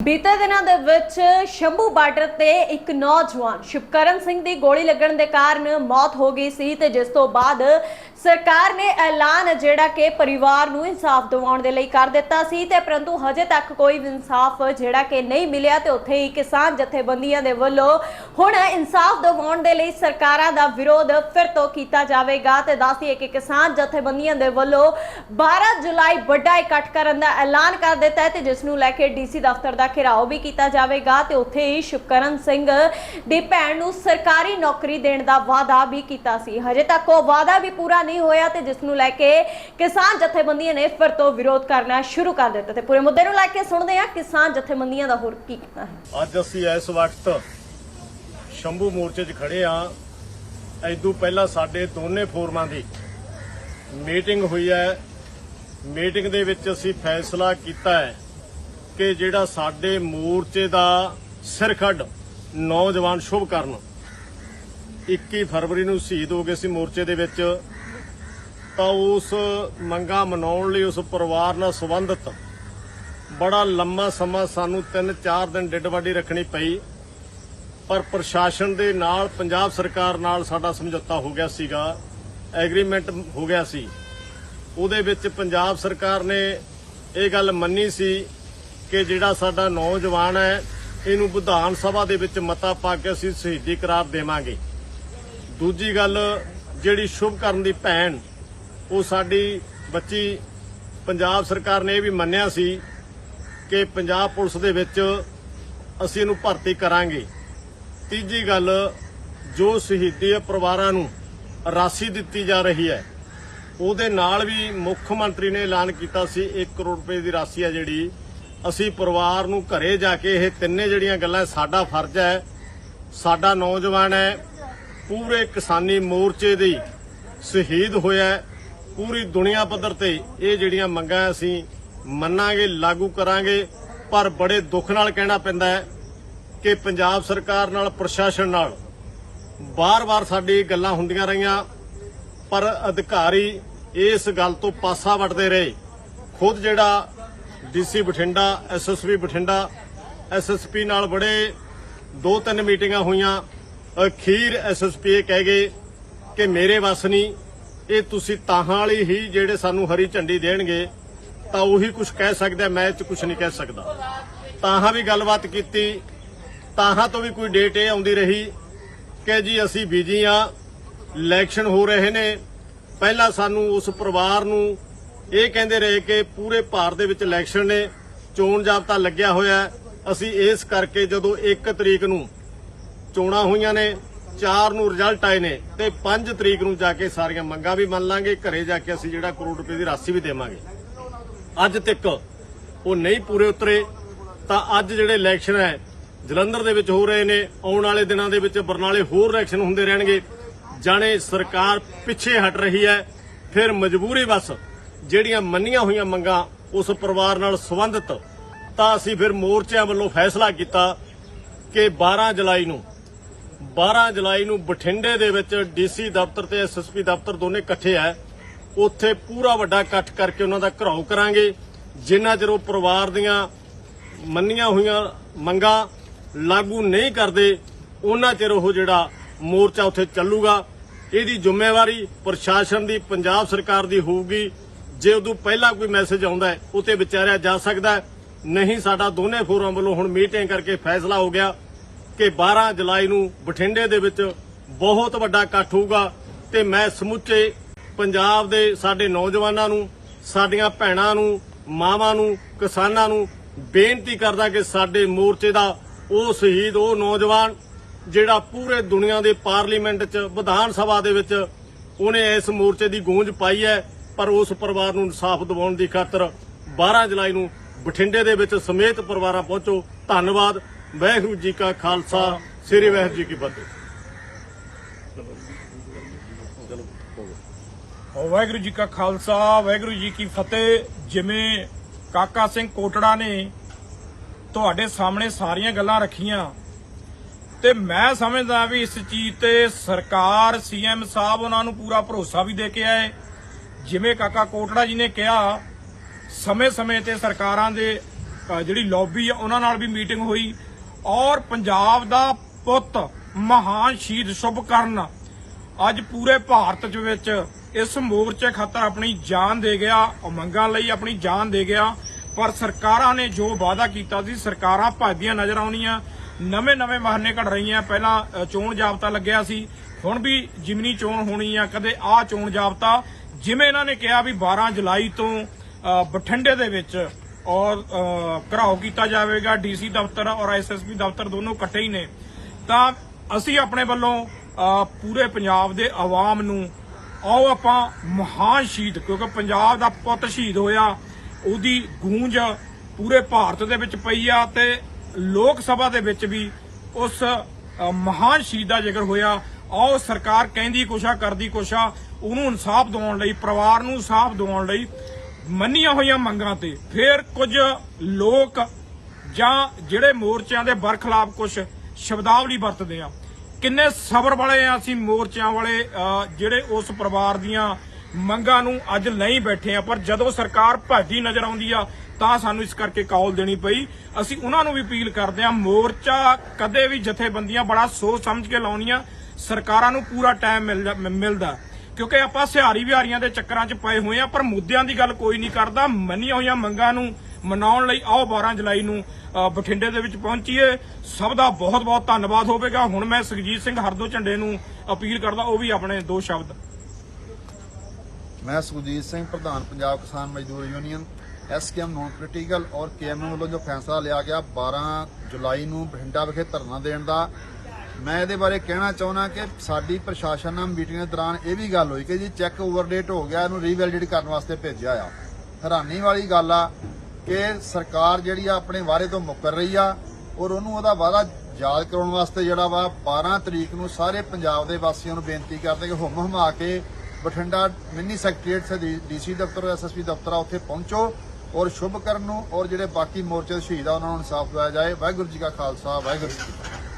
ਬੀਤੇ ਦਿਨਾਂ ਦੇ ਵਿੱਚ ਸ਼ੰਭੂ ਬਾਰਡਰ ਤੇ ਇੱਕ ਨੌਜਵਾਨ ਸ਼ਿਵਕਰਨ ਸਿੰਘ ਦੀ ਗੋਲੀ ਲੱਗਣ ਦੇ ਕਾਰਨ ਮੌਤ ਹੋ ਗਈ ਸੀ ਤੇ ਜਿਸ ਤੋਂ ਬਾਅਦ ਸਰਕਾਰ ਨੇ ਐਲਾਨ ਜਿਹੜਾ ਕਿ ਪਰਿਵਾਰ ਨੂੰ ਇਨਸਾਫ ਦਿਵਾਉਣ ਦੇ ਲਈ ਕਰ ਦਿੱਤਾ ਸੀ ਤੇ ਪਰੰਤੂ ਹਜੇ ਤੱਕ ਕੋਈ ਇਨਸਾਫ ਜਿਹੜਾ ਕਿ ਨਹੀਂ ਮਿਲਿਆ ਤੇ ਉੱਥੇ ਹੀ ਕਿਸਾਨ ਜਥੇਬੰਦੀਆਂ ਦੇ ਵੱਲੋਂ ਹੁਣ ਇਨਸਾਫ ਦਿਵਾਉਣ ਦੇ ਲਈ ਸਰਕਾਰਾਂ ਦਾ ਵਿਰੋਧ ਫਿਰ ਤੋਂ ਕੀਤਾ ਜਾਵੇਗਾ ਤੇ ਦੱਸਦੀਏ ਕਿ ਕਿਸਾਨ ਜਥੇਬੰਦੀਆਂ ਦੇ ਵੱਲੋਂ 12 ਜੁਲਾਈ ਵੱਡਾ ਇਕੱਠ ਕਰਨ ਦਾ ਐਲਾਨ ਕਰ ਦਿੱਤਾ ਹੈ ਤੇ ਜਿਸ ਨੂੰ ਲੈ ਕੇ ਡੀਸੀ ਦਫ਼ਤਰ ਦਾ ਘਿਰਾਓ ਵੀ ਕੀਤਾ ਜਾਵੇਗਾ ਤੇ ਉੱਥੇ ਹੀ ਸ਼ੁਕਰਨ ਸਿੰਘ ਦੀ ਭੈਣ ਨੂੰ ਸਰਕਾਰੀ ਨੌਕਰੀ ਦੇਣ ਦਾ ਵਾਅਦਾ ਵੀ ਕੀਤਾ ਸੀ। ਹਜੇ ਤੱਕ ਉਹ ਵਾਅਦਾ ਵੀ ਪੂਰਾ ਨਹੀਂ ਹੋਇਆ ਤੇ ਜਿਸ ਨੂੰ ਲੈ ਕੇ ਕਿਸਾਨ ਜਥੇਬੰਦੀਆਂ ਨੇ ਫਿਰ ਤੋਂ ਵਿਰੋਧ ਕਰਨਾ ਸ਼ੁਰੂ ਕਰ ਦਿੱਤਾ ਤੇ ਪੂਰੇ ਮੁੱਦੇ ਨੂੰ ਲੈ ਕੇ ਸੁਣਦੇ ਹਾਂ ਕਿਸਾਨ ਜਥੇਬੰਦੀਆਂ ਦਾ ਹੋਰ ਕੀ ਕਹਿਣਾ ਹੈ। ਅੱਜ ਅਸੀਂ ਇਸ ਵਕਤ ਸ਼ੰਭੂ ਮੋਰਚੇ 'ਚ ਖੜੇ ਆ ਐਦੂ ਪਹਿਲਾਂ ਸਾਡੇ ਦੋਨੇ ਫੋਰਮਾਂ ਦੀ ਮੀਟਿੰਗ ਹੋਈ ਹੈ। ਮੀਟਿੰਗ ਦੇ ਵਿੱਚ ਅਸੀਂ ਫੈਸਲਾ ਕੀਤਾ ਹੈ ਕਿ ਜਿਹੜਾ ਸਾਡੇ ਮੋਰਚੇ ਦਾ ਸਿਰਖੱਡ ਨੌਜਵਾਨ ਸ਼ੁਭ ਕਰਨ। 21 ਫਰਵਰੀ ਨੂੰ ਸ਼ਹੀਦ ਹੋ ਗਏ ਸੀ ਮੋਰਚੇ ਦੇ ਵਿੱਚ। ਤਾਂ ਉਸ ਮੰਗਾ ਮਨਾਉਣ ਲਈ ਉਸ ਪਰਿਵਾਰ ਨਾਲ ਸੰਬੰਧਿਤ ਬੜਾ ਲੰਮਾ ਸਮਾਂ ਸਾਨੂੰ 3-4 ਦਿਨ ਡਿੱਡ ਬਾਡੀ ਰੱਖਣੀ ਪਈ। ਪਰ ਪ੍ਰਸ਼ਾਸਨ ਦੇ ਨਾਲ, ਪੰਜਾਬ ਸਰਕਾਰ ਨਾਲ ਸਾਡਾ ਸਮਝੌਤਾ ਹੋ ਗਿਆ ਸੀਗਾ, ਐਗਰੀਮੈਂਟ ਹੋ ਗਿਆ ਸੀ। ਉਹਦੇ ਵਿੱਚ ਪੰਜਾਬ ਸਰਕਾਰ ਨੇ ਇਹ ਗੱਲ ਮੰਨੀ ਸੀ ਕਿ ਜਿਹੜਾ ਸਾਡਾ ਨੌਜਵਾਨ ਹੈ, ਇਹਨੂੰ ਵਿਧਾਨ ਸਭਾ ਦੇ ਵਿੱਚ ਮਤਾ ਪਾ ਕੇ ਅਸੀਂ ਸ਼ਹੀਦੀ ਕਰਾਰ ਦੇਵਾਂਗੇ। ਦੂਜੀ ਗੱਲ, ਜਿਹੜੀ ਸ਼ੁਭ ਕਰਨ ਦੀ ਭੈਣ, ਉਹ ਸਾਡੀ ਬੱਚੀ ਪੰਜਾਬ ਸਰਕਾਰ ਨੇ ਇਹ ਵੀ ਮੰਨਿਆ ਸੀ ਕਿ ਪੰਜਾਬ ਪੁਲਿਸ ਦੇ ਵਿੱਚ ਅਸੀਂ ਇਹਨੂੰ ਭਰਤੀ ਕਰਾਂਗੇ। ਤੀਜੀ ਗੱਲ, ਜੋ ਸ਼ਹੀਦੀ ਪਰਿਵਾਰਾਂ ਨੂੰ ਰਾਸ਼ੀ ਦਿੱਤੀ ਜਾ ਰਹੀ ਹੈ, ਉਹਦੇ ਨਾਲ ਵੀ ਮੁੱਖ ਮੰਤਰੀ ਨੇ ਐਲਾਨ ਕੀਤਾ ਸੀ 1 ਕਰੋੜ ਰੁਪਏ ਦੀ ਰਾਸ਼ੀ ਹੈ ਜਿਹੜੀ। ਅਸੀਂ ਪਰਿਵਾਰ ਨੂੰ ਘਰੇ ਜਾ ਕੇ ਇਹ ਤਿੰਨੇ ਜਿਹੜੀਆਂ ਗੱਲਾਂ, ਸਾਡਾ ਫਰਜ਼ ਹੈ, ਸਾਡਾ ਨੌਜਵਾਨ ਹੈ, ਪੂਰੇ ਕਿਸਾਨੀ ਮੋਰਚੇ ਦੀ ਸ਼ਹੀਦ ਹੋਇਆ ਪੂਰੀ ਦੁਨੀਆ ਪੱਧਰ ਤੇ ਇਹ ਜਿਹੜੀਆਂ ਮੰਗਾਂ ਅਸੀਂ ਮੰਨਾਂਗੇ, ਲਾਗੂ ਕਰਾਂਗੇ, ਪਰ ਬੜੇ ਦੁੱਖ ਨਾਲ ਕਹਿਣਾ ਪੈਂਦਾ ਹੈ ਕਿ ਪੰਜਾਬ ਸਰਕਾਰ ਨਾਲ, ਪ੍ਰਸ਼ਾਸਨ ਨਾਲ ਬਾਰ-ਬਾਰ ਸਾਡੀ ਗੱਲਾਂ ਹੁੰਦੀਆਂ ਰਹੀਆਂ, ਪਰ ਅਧਿਕਾਰੀ ਇਸ ਗੱਲ ਤੋਂ ਪਾਸਾ ਵੱਟਦੇ ਰਹੇ। ਖੁਦ ਜਿਹੜਾ DC Bathinda SSP Bathinda, SSP ਨਾਲ ਬੜੇ ਦੋ ਤਿੰਨ ਮੀਟਿੰਗਾਂ ਹੋਈਆਂ। ਅਖੀਰ ਐਸਐਸਪੀ ਇਹ ਕਹਿ ਗਏ ਕਿ ਮੇਰੇ ਵੱਸ ਨਹੀਂ, ਇਹ ਤੁਸੀਂ ਤਾਹਾਂ ਵਾਲੀ ਹੀ ਜਿਹੜੇ ਸਾਨੂੰ ਹਰੀ ਝੰਡੀ ਦੇਣਗੇ, ਤਾਂ ਉਹੀ ਕੁਝ ਕਹਿ ਸਕਦਾ, ਮੈਂ ਚ ਕੁਝ ਨਹੀਂ ਕਹਿ ਸਕਦਾ। ਤਾਹਾਂ ਵੀ ਗੱਲਬਾਤ ਕੀਤੀ, ਤਾਹਾਂ ਤੋਂ ਵੀ ਕੋਈ ਡੇਟ ਇਹ ਆਉਂਦੀ ਰਹੀ ਕਿ ਜੀ ਅਸੀਂ ਬੀਜੀ ਆ ਇਲੈਕਸ਼ਨ ਹੋ ਰਹੇ ਨੇ, ਪਹਿਲਾਂ ਸਾਨੂੰ ਉਸ ਪਰਿਵਾਰ ਨੂੰ ਇਹ ਕਹਿੰਦੇ ਰਹੇ ਕਿ ਪੂਰੇ ਭਾਰਤ ਦੇ ਵਿੱਚ ਇਲੈਕਸ਼ਨ ਨੇ, ਚੋਣ ਜਾਬਤਾ ਲੱਗਿਆ ਹੋਇਆ ਅਸੀਂ ਇਸ ਕਰਕੇ ਜਦੋਂ 1 ਤਰੀਕ ਨੂੰ ਚੋਣਾਂ ਹੋਈਆਂ ਨੇ 4 ਨੂੰ ਰਿਜ਼ਲਟ ਆਏ ਨੇ ਤੇ 5 ਤਰੀਕ ਨੂੰ ਜਾ ਕੇ ਸਾਰੀਆਂ ਮੰਗਾਂ ਵੀ ਮੰਨ ਲਾਂਗੇ, ਘਰੇ ਜਾ ਕੇ ਅਸੀਂ ਜਿਹੜਾ ਕਰੋੜ ਰੁਪਏ ਦੀ ਰਾਸ਼ੀ ਵੀ ਦੇਵਾਂਗੇ। ਅੱਜ ਤੱਕ ਉਹ ਨਹੀਂ ਪੂਰੇ ਉਤਰੇ, ਤਾਂ ਅੱਜ ਜਿਹੜੇ ਇਲੈਕਸ਼ਨ ਹੈ, ਜਲੰਧਰ ਦੇ ਵਿੱਚ ਹੋ ਰਹੇ ਨੇ, ਆਉਣ ਵਾਲੇ ਦਿਨਾਂ ਦੇ ਵਿੱਚ ਬਰਨਾਲੇ ਹੋਰ ਇਲੈਕਸ਼ਨ ਹੁੰਦੇ ਰਹਿਣਗੇ। ਜਾਣੇ ਸਰਕਾਰ ਪਿੱਛੇ ਹਟ ਰਹੀ ਹੈ, ਫਿਰ ਮਜਬੂਰੀ ਬਸ ਜਿਹੜੀਆਂ ਮੰਨੀਆਂ ਹੋਈਆਂ ਮੰਗਾਂ ਉਸ ਪਰਿਵਾਰ ਨਾਲ ਸੰਬੰਧਿਤ, ਤਾਂ ਅਸੀਂ ਫਿਰ ਮੋਰਚਿਆਂ ਵੱਲੋਂ ਫੈਸਲਾ ਕੀਤਾ ਕਿ 12 ਜੁਲਾਈ ਨੂੰ 12 ਜੁਲਾਈ ਨੂੰ ਬਠਿੰਡੇ ਦੇ ਵਿੱਚ ਡੀਸੀ ਦਫ਼ਤਰ ਤੇ ਐਸਐਸਪੀ ਦਫ਼ਤਰ ਦੋਨੇ ਇਕੱਠੇ ਆ। ਉੱਥੇ ਪੂਰਾ ਵੱਡਾ ਇਕੱਠ ਕਰਕੇ ਉਹਨਾਂ ਦਾ ਘਰਾਓ ਕਰਾਂਗੇ। ਜਿੰਨਾ ਚਿਰ ਉਹ ਪਰਿਵਾਰ ਦੀਆਂ ਮੰਨੀਆਂ ਹੋਈਆਂ ਮੰਗਾਂ ਲਾਗੂ ਨਹੀਂ ਕਰਦੇ, ਉਹਨਾਂ ਚਿਰ ਉਹ ਜਿਹੜਾ ਮੋਰਚਾ ਉੱਥੇ ਚੱਲੂਗਾ। ਇਹਦੀ ਜ਼ਿੰਮੇਵਾਰੀ ਪ੍ਰਸ਼ਾਸਨ ਦੀ, ਪੰਜਾਬ ਸਰਕਾਰ ਦੀ ਹੋਊਗੀ। ਜੇ ਉਦੋਂ ਪਹਿਲਾਂ ਕੋਈ ਮੈਸੇਜ ਆਉਂਦਾ ਹੈ ਉਤੇ ਵਿਚਾਰਿਆ ਜਾ ਸਕਦਾ ਨਹੀਂ, ਸਾਡਾ ਦੋਨੇ ਫੋਰਮ ਵੱਲੋਂ ਹੁਣ ਮੀਟਿੰਗ ਕਰਕੇ ਫੈਸਲਾ ਹੋ ਗਿਆ ਕਿ 12 ਜੁਲਾਈ ਨੂੰ ਬਠਿੰਡੇ ਦੇ ਵਿੱਚ ਬਹੁਤ ਵੱਡਾ ਇਕੱਠ ਹੋਊਗਾ ਤੇ ਮੈਂ ਸਮੁੱਚੇ ਪੰਜਾਬ ਦੇ ਸਾਡੇ ਨੌਜਵਾਨਾਂ ਨੂੰ, ਸਾਡੀਆਂ ਭੈਣਾਂ ਨੂੰ, ਮਾਵਾਂ ਨੂੰ, ਕਿਸਾਨਾਂ ਨੂੰ ਬੇਨਤੀ ਕਰਦਾ ਕਿ ਸਾਡੇ ਮੋਰਚੇ ਦਾ ਉਹ ਸ਼ਹੀਦ, ਉਹ ਨੌਜਵਾਨ ਜਿਹੜਾ ਪੂਰੇ ਦੁਨੀਆ ਦੇ ਪਾਰਲੀਮੈਂਟ 'ਚ, ਵਿਧਾਨ ਸਭਾ ਦੇ ਵਿੱਚ ਉਹਨੇ ਇਸ ਮੋਰਚੇ ਦੀ ਗੂੰਜ ਪਾਈ ਹੈ। ਪਰ ਉਸ ਪਰਿਵਾਰ ਨੂੰ ਇਨਸਾਫ ਦਿਵਾਉਣ ਦੀ ਖਾਤਰ 12 ਜੁਲਾਈ ਨੂੰ ਬਠਿੰਡੇ ਦੇ ਵਿੱਚ ਸਮੇਤ ਪਰਿਵਾਰਾਂ ਪਹੁੰਚੋ। ਧੰਨਵਾਦ। ਵਾਹਿਗੁਰੂ ਜੀ ਕਾ ਖਾਲਸਾ। ਸ੍ਰੀ ਵਾਹਿਗੁਰੂ ਜੀ ਕੀ ਫਤਿਹ। ਵਾਹਿਗੁਰੂ ਜੀ ਕਾ ਖਾਲਸਾ, ਵਾਹਿਗੁਰੂ ਜੀ ਕੀ ਫਤਿਹ। ਜਿਵੇਂ ਕਾਕਾ ਸਿੰਘ ਕੋਟੜਾ ਨੇ ਤੁਹਾਡੇ ਸਾਹਮਣੇ ਸਾਰੀਆਂ ਗੱਲਾਂ ਰੱਖੀਆਂ, ਤੇ ਮੈਂ ਸਮਝਦਾ ਵੀ ਇਸ ਚੀਜ਼ ਤੇ ਸਰਕਾਰ ਸੀਐਮ ਸਾਹਿਬ ਉਹਨਾਂ ਨੂੰ ਪੂਰਾ ਭਰੋਸਾ ਵੀ ਦੇ ਕੇ ਆਏ। ਜਿਵੇਂ ਕਾਕਾ ਕੋਟੜਾ ਜੀ ਨੇ ਕਿਹਾ ਸਮੇਂ-ਸਮੇਂ ਤੇ ਸਰਕਾਰਾਂ ਦੇ ਜਿਹੜੀ ਲੌਬੀ ਆ, ਉਹਨਾਂ ਨਾਲ ਵੀ ਮੀਟਿੰਗ ਹੋਈ ਔਰ ਪੰਜਾਬ ਦਾ ਪੁੱਤ ਮਹਾਨ ਸ਼ਹੀਦ ਸ਼ੁਭਕਰਨ ਅੱਜ ਪੂਰੇ ਭਾਰਤ ਚ ਵਿੱਚ ਇਸ ਮੋਰਚੇ ਖਾਤਰ ਆਪਣੀ ਜਾਨ ਦੇ ਗਿਆ ਉਮੰਗਾਂ ਲਈ ਆਪਣੀ ਜਾਨ ਦੇ ਗਿਆ, ਪਰ ਸਰਕਾਰਾਂ ਨੇ ਜੋ ਵਾਅਦਾ ਕੀਤਾ ਸੀ, ਸਰਕਾਰਾਂ ਭੱਜਦੀਆਂ ਨਜ਼ਰ ਆਉਣੀਆਂ। ਨਵੇਂ ਨਵੇਂ ਮਹਾਨੇ ਘੜ ਰਹੀਆਂ, ਪਹਿਲਾਂ ਚੋਣ ਜਾਬਤਾ ਲੱਗਿਆ ਸੀ, ਹੁਣ ਵੀ ਜਿਮਨੀ ਚੋਣ ਹੋਣੀ ਆ, ਕਦੇ ਆਹ ਚੋਣ ਜਾਬਤਾ ਜਿਵੇਂ ਇਹਨਾਂ ਨੇ ਕਿਹਾ ਵੀ 12 ਜੁਲਾਈ ਤੋਂ ਬਠਿੰਡੇ ਦੇ ਵਿੱਚ, ਔਰ ਘਰਾਓ ਕੀਤਾ ਜਾਵੇਗਾ, ਡੀਸੀ ਦਫ਼ਤਰ ਔਰ ਐਸਐਸਪੀ ਦਫ਼ਤਰ ਦੋਨੋਂ ਇਕੱਠੇ ਹੀ ਨੇ, ਤਾਂ ਅਸੀਂ ਆਪਣੇ ਵੱਲੋਂ ਪੂਰੇ ਪੰਜਾਬ ਦੇ ਆਵਾਮ ਨੂੰ, ਆਓ ਆਪਾਂ ਮਹਾਨ ਸ਼ਹੀਦ, ਕਿਉਂਕਿ ਪੰਜਾਬ ਦਾ ਪੁੱਤ ਸ਼ਹੀਦ ਹੋਇਆ, ਉਹਦੀ ਗੂੰਜ ਪੂਰੇ ਭਾਰਤ ਦੇ ਵਿੱਚ ਪਈ ਆ ਤੇ ਲੋਕ ਸਭਾ ਦੇ ਵਿੱਚ ਵੀ ਉਸ ਮਹਾਨ ਸ਼ਹੀਦ ਦਾ ਜ਼ਿਕਰ ਹੋਇਆ। ਆਓ ਸਰਕਾਰ ਕਹਿੰਦੀ ਕੁਛ ਆ ਕਰਦੀ ਕੁਛ ਆ ਉਹਨੂੰ ਇਨਸਾਫ ਦਿਵਾਉਣ ਲਈ, ਪਰਿਵਾਰ ਨੂੰ ਇਨਸਾਫ ਦਿਵਾਉਣ ਲਈ ਮੰਨੀਆਂ ਹੋਈਆਂ ਮੰਗਾਂ ਤੇ ਫਿਰ ਕੁਝ ਲੋਕ ਜਾਂ ਜਿਹੜੇ ਮੋਰਚਿਆਂ ਦੇ ਬਰਖਲਾਫ ਕੁਝ ਸ਼ਬਦਾਵਲੀ ਵਰਤਦੇ ਆ। ਕਿੰਨੇ ਸਬਰ ਵਾਲੇ ਆ ਅਸੀਂ ਮੋਰਚਿਆਂ ਵਾਲੇ ਜਿਹੜੇ ਉਸ ਪਰਿਵਾਰ ਦੀਆਂ ਮੰਗਾਂ ਨੂੰ ਅੱਜ ਨਹੀਂ ਬੈਠੇ ਆ, ਪਰ ਜਦੋਂ ਸਰਕਾਰ ਭੱਜਦੀ ਨਜ਼ਰ ਆਉਂਦੀ ਆ, ਤਾਂ ਸਾਨੂੰ ਇਸ ਕਰਕੇ ਕਾਲ ਦੇਣੀ ਪਈ। ਅਸੀਂ ਉਹਨਾਂ ਨੂੰ ਵੀ ਅਪੀਲ ਕਰਦੇ ਆ, ਮੋਰਚਾ ਕਦੇ ਵੀ ਜਥੇਬੰਦੀਆਂ ਬੜਾ ਸੋਚ ਸਮਝ ਕੇ ਲਾਉਣੀਆਂ ਸਰਕਾਰਾਂ ਨੂੰ ਪੂਰਾ ਟਾਈਮ ਮਿਲਦਾ। ਕਿਉਂਕਿ ਆਪਾਂ ਸਿਹਾਰੀ ਵਿਹਾਰੀਆਂ ਦੇ ਚੱਕਰਾਂ 'ਚ ਪਏ ਹੋਏ ਆ, ਪਰ ਮੁੱਦਿਆਂ ਦੀ ਗੱਲ ਕੋਈ ਨਹੀਂ ਕਰਦਾ। ਮੰਨੀਆਂ ਹੋਈਆਂ ਮੰਗਾਂ ਨੂੰ ਮਨਾਉਣ ਲਈ ਆਓ 12 ਜੁਲਾਈ ਨੂੰ ਬਠਿੰਡੇ ਦੇ ਵਿੱਚ ਪਹੁੰਚੀਏ। ਸਭ ਦਾ ਬਹੁਤ ਬਹੁਤ ਧੰਨਵਾਦ ਹੋਵੇਗਾ। ਹੁਣ ਮੈਂ ਸੁਖਜੀਤ ਸਿੰਘ ਹਰਦੋ ਝੰਡੇ ਨੂੰ ਅਪੀਲ ਕਰਦਾ, ਉਹ ਵੀ ਆਪਣੇ ਦੋ ਸ਼ਬਦ। ਮੈਂ ਸੁਖਜੀਤ ਸਿੰਘ, ਪ੍ਰਧਾਨ ਪੰਜਾਬ ਕਿਸਾਨ ਮਜ਼ਦੂਰ ਯੂਨੀਅਨ ਐਸਕੇਐਮ ਨੋਨ ਪੋਲੀਟੀਕਲ ਔਰ ਕੇਐਮਐਮ ਵੱਲੋਂ ਜੋ ਫੈਸਲਾ ਲਿਆ ਗਿਆ 12 ਜੁਲਾਈ ਨੂੰ ਬਠਿੰਡਾ ਵਿਖੇ ਧਰਨਾ ਦੇਣ ਦਾ ਮੈਂ ਇਹਦੇ ਬਾਰੇ ਕਹਿਣਾ ਚਾਹੁੰਦਾ ਕਿ ਸਾਡੀ ਪ੍ਰਸ਼ਾਸਨ ਨਾਲ ਮੀਟਿੰਗ ਦੇ ਦੌਰਾਨ ਇਹ ਵੀ ਗੱਲ ਹੋਈ ਕਿ ਜੀ ਚੈੱਕ ਓਵਰਡੇਟ ਹੋ ਗਿਆ, ਇਹਨੂੰ ਰੀਵੈਲਿਡੇਟ ਕਰਨ ਵਾਸਤੇ ਭੇਜਿਆ ਆ। ਹੈਰਾਨੀ ਵਾਲੀ ਗੱਲ ਆ ਕਿ ਸਰਕਾਰ ਜਿਹੜੀ ਆ ਆਪਣੇ ਵਾਅਦੇ ਤੋਂ ਮੁੱਕਰ ਰਹੀ ਆ ਔਰ ਉਹਨੂੰ ਉਹਦਾ ਵਾਅਦਾ ਯਾਦ ਕਰਾਉਣ ਵਾਸਤੇ ਜਿਹੜਾ ਵਾ 12 ਤਰੀਕ ਨੂੰ ਸਾਰੇ ਪੰਜਾਬ ਦੇ ਵਾਸੀਆਂ ਨੂੰ ਬੇਨਤੀ ਕਰਦੇ ਕਿ ਹੁਮ ਹਮਾ ਕੇ ਬਠਿੰਡਾ ਮਿੰਨੀ ਸੈਕਟਰੀਏਟ ਸੇ ਡੀਸੀ ਦਫ਼ਤਰ ਐਸਐਸਪੀ ਦਫ਼ਤਰ ਆ, ਉੱਥੇ ਪਹੁੰਚੋ ਔਰ ਸ਼ੁਭਕਰਨ ਨੂੰ ਔਰ ਜਿਹੜੇ ਬਾਕੀ ਮੋਰਚੇ ਦੇ ਸ਼ਹੀਦ ਆ, ਉਹਨਾਂ ਨੂੰ ਇਨਸਾਫ ਦਿਵਾਇਆ ਜਾਏ। ਵਾਹਿਗੁਰੂ ਜੀ ਕਾ ਖਾਲਸਾ, ਵਾਹਿਗੁਰੂ ਜੀ ਕੀ ਫਤਿਹ।